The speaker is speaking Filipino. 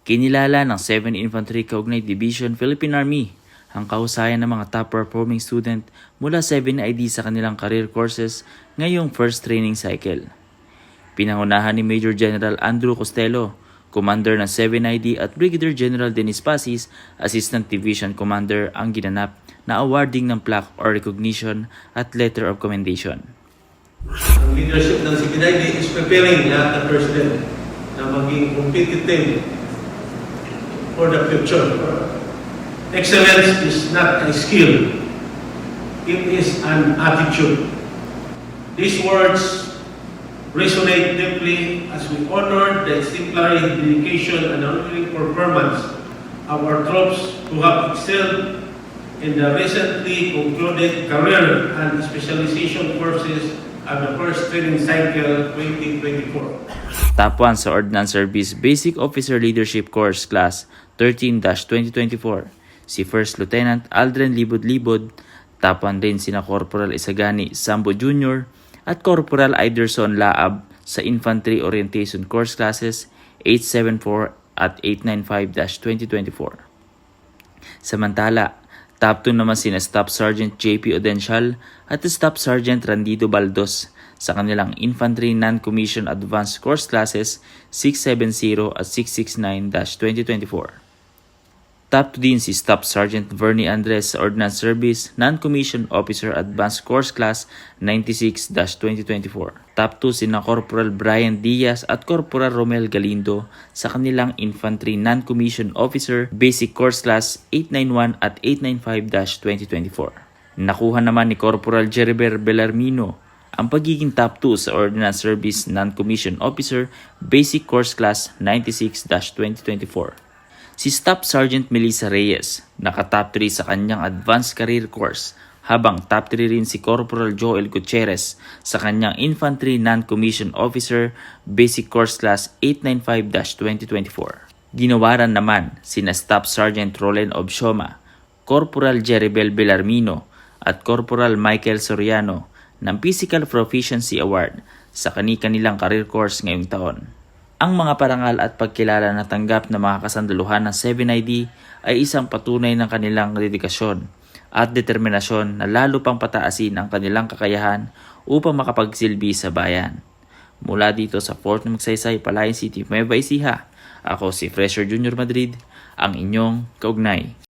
Kinilala ng 7 Infantry Kaugnay Division Philippine Army ang kahusayan ng mga top-performing student mula 7ID sa kanilang career courses ngayong first training cycle. Pinangunahan ni Major General Andrew Costello, Commander ng 7ID at Brigadier General Dennis Pasis, Assistant Division Commander ang ginanap na awarding ng plaque or recognition at letter of commendation. Ang leadership ng CPNID is preparing lahat ng personnel na maging competitive for the future. Excellence is not a skill. It is an attitude. These words resonate deeply as we honor the exemplary dedication and unwavering performance of our troops who have excelled in the recently concluded career and specialization courses at the first training cycle 2024. Top 1 sa Ordnance Service Basic Officer Leadership Course Class 13-2024, si First Lieutenant Aldrin Libod-Libod, top 1 rin sina Corporal Isagani Sambo Jr. at Corporal Iderson Laab sa Infantry Orientation Course Classes 874 at 895-2024. Samantala, top 2 naman sina Staff Sergeant JP Odensial at Staff Sergeant Randido Baldos sa kanilang Infantry Non-Commissioned Advanced Course Classes 670 at 669-2024. Top 2 din si Staff Sergeant Vernie Andres sa Ordnance Service Non-Commissioned Officer Advanced Course Class 96-2024. Top 2 sina Corporal Brian Diaz at Corporal Romel Galindo sa kanilang Infantry Non-Commissioned Officer Basic Course Class 891 at 895-2024. Nakuha naman ni Corporal Jeriber Bellarmino ang pagiging top 2 sa Ordnance Service Non-Commissioned Officer Basic Course Class 96-2024. Si Staff Sergeant Melissa Reyes, naka-top 3 sa kanyang Advanced Career Course, habang top 3 rin si Corporal Joel Gutierrez sa kanyang Infantry Non-Commissioned Officer Basic Course Class 895-2024. Ginawaran naman sina Staff Sergeant Roland Obshoma, Corporal Jeribel Bellarmino at Corporal Michael Soriano ng Physical Proficiency Award sa kani-kanilang career course ngayong taon. Ang mga parangal at pagkilala na tanggap ng mga kasandaluhan ng 7ID ay isang patunay ng kanilang dedikasyon at determinasyon na lalo pang pataasin ang kanilang kakayahan upang makapagsilbi sa bayan. Mula dito sa Fort Magsaysay, Palayan City, Nueva Ecija, ako si Fresher Junior Madrid, ang inyong kaugnay.